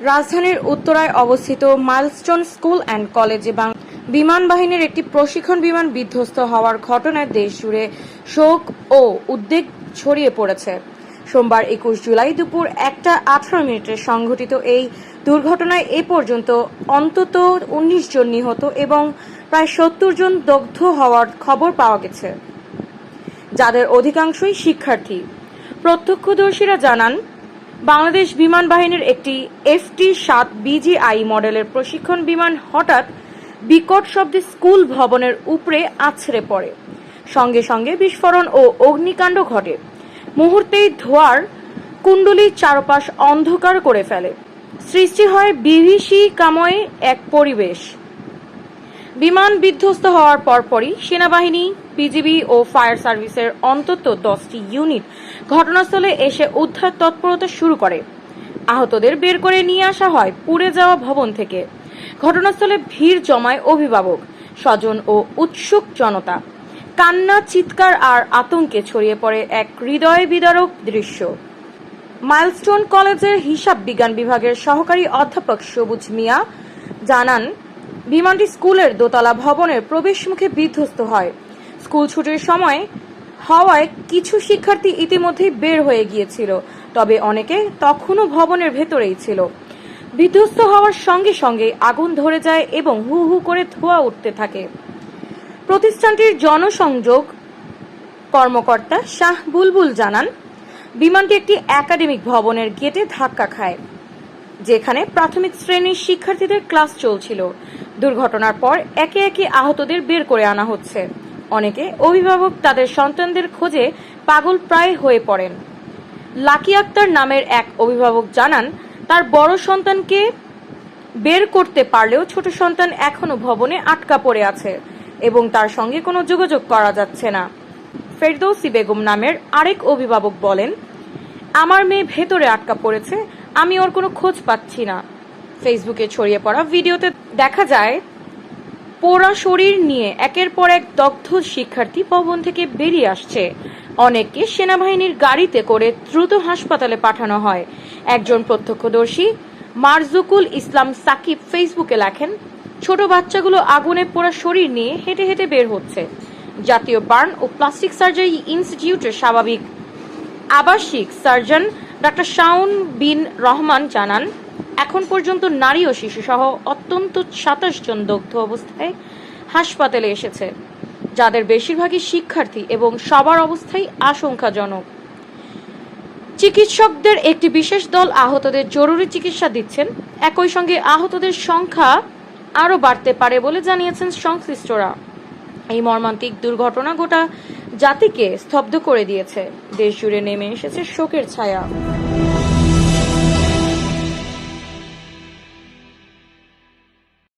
রাজধানীর উত্তরায় অবস্থিত মাইলস্টোন স্কুল অ্যান্ড কলেজে বাং- বিমান বাহিনীর একটি প্রশিক্ষণ বিমান বিধ্বস্ত হওয়ার ঘটনায় দেশ জুড়ে শোক ও উদ্বেগ ছড়িয়ে পড়েছে। সোমবার একুশ জুলাই দুপুর একটা আঠারো মিনিটে সংঘটিত এই দুর্ঘটনায় এ পর্যন্ত অন্তত উনিশ জন নিহত এবং প্রায় সত্তর জন দগ্ধ হওয়ার খবর পাওয়া গেছে। যাদের অধিকাংশই শিক্ষার্থী। প্রত্যক্ষদর্শীরা জানান বাংলাদেশ বিমান বাহিনীর একটি এফটি সাত বিজিআই মডেলের প্রশিক্ষণ বিমান হঠাৎ বিকট শব্দে স্কুল ভবনের উপরে আছড়ে পড়ে। সঙ্গে সঙ্গে বিস্ফোরণ ও অগ্নিকাণ্ড ঘটে। মুহূর্তেই ধোঁয়ার কুণ্ডলী চারপাশ অন্ধকার করে ফেলে। সৃষ্টি হয় বিভীষি কাময়ে এক পরিবেশ। বিমান বিধ্বস্ত হওয়ার পরপরই সেনাবাহিনী, বিজিবি ও ফায়ার সার্ভিসের অন্তত দশটি ইউনিট ঘটনাস্থলে এসে উদ্ধার তৎপরতা শুরু করে। আহতদের বের করে নিয়ে আসা হয় পুড়ে যাওয়া ভবন থেকে। ঘটনাস্থলে ভিড় জমায় অভিভাবক, স্বজন ও উৎসুক জনতা। কান্না, চিৎকার আর আতঙ্কে ছড়িয়ে পড়ে এক হৃদয় বিদারক দৃশ্য। মাইলস্টোন কলেজের হিসাব বিজ্ঞান বিভাগের সহকারী অধ্যাপক সবুজ মিয়া জানান বিমানটি স্কুলের দোতলা ভবনের প্রবেশমুখে বিধ্বস্ত হয়। স্কুল ছুটির সময় হওয়ায় কিছু শিক্ষার্থী ইতিমধ্যেই বের হয়ে গিয়েছিল, তবে অনেকে তখনও ভবনের ভেতরেই ছিল। বিধ্বস্ত হওয়ার সঙ্গে সঙ্গে আগুন ধরে যায় এবং হু হু করে ধোঁয়া উঠতে থাকে। প্রতিষ্ঠানটির জনসংযোগ কর্মকর্তা শাহ বুলবুল জানান, বিমানটি একটি একাডেমিক ভবনের গেটে ধাক্কা খায়, যেখানে প্রাথমিক শ্রেণির শিক্ষার্থীদের ক্লাস চলছিল। দুর্ঘটনার পর একে একে আহতদের বের করে আনা হচ্ছে। অনেকে অভিভাবক তাদের সন্তানদের খোঁজে পাগল প্রায় হয়ে পড়েন। লাকি আক্তার নামের এক অভিভাবক জানান, তার বড় সন্তানকে বের করতে পারলেও ছোট সন্তান এখনও ভবনে আটকা পড়ে আছে এবং তার সঙ্গে কোনো যোগাযোগ করা যাচ্ছে না। ফেরদৌসি বেগম নামের আরেক অভিভাবক বলেন, আমার মেয়ে ভেতরে আটকা পড়েছে, আমি ওর কোনো খোঁজ পাচ্ছি না। ফেসবুকে ছড়িয়ে পড়া ভিডিওতে দেখা যায়, পোড়া শরীর নিয়ে একের পর এক দগ্ধ শিক্ষার্থী ভবন থেকে বেরিয়ে আসছে। অনেককে সেনাবাহিনীর গাড়িতে করে দ্রুত হাসপাতালে পাঠানো হয়। একজন প্রত্যক্ষদর্শী, মারজুকুল ইসলাম সাকিব ফেসবুকে লেখেন, ছোট বাচ্চাগুলো আগুনে পোড়া শরীর নিয়ে হেঁটে হেঁটে বের হচ্ছে। জাতীয় বার্ন ও প্লাস্টিক সার্জারি ইনস্টিটিউটের স্বাভাবিক আবাসিক সার্জন ডাক্তার শাউন বিন রহমান জানান এখন পর্যন্ত নারী ও শিশু সহ অত্যন্ত সাতাশ জন দগ্ধ অবস্থায় হাসপাতালে এসেছে। যাদের বেশিরভাগই শিক্ষার্থী এবং সবার অবস্থাই আশঙ্কাজনক। চিকিৎসকদের একটি বিশেষ দল আহতদের জরুরি চিকিৎসা দিচ্ছেন। একই সঙ্গে আহতদের সংখ্যা আরও বাড়তে পারে বলে জানিয়েছেন সংশ্লিষ্টরা। এই মর্মান্তিক দুর্ঘটনা গোটা জাতিকে স্তব্ধ করে দিয়েছে। দেশ জুড়ে নেমে এসেছে শোকের ছায়া।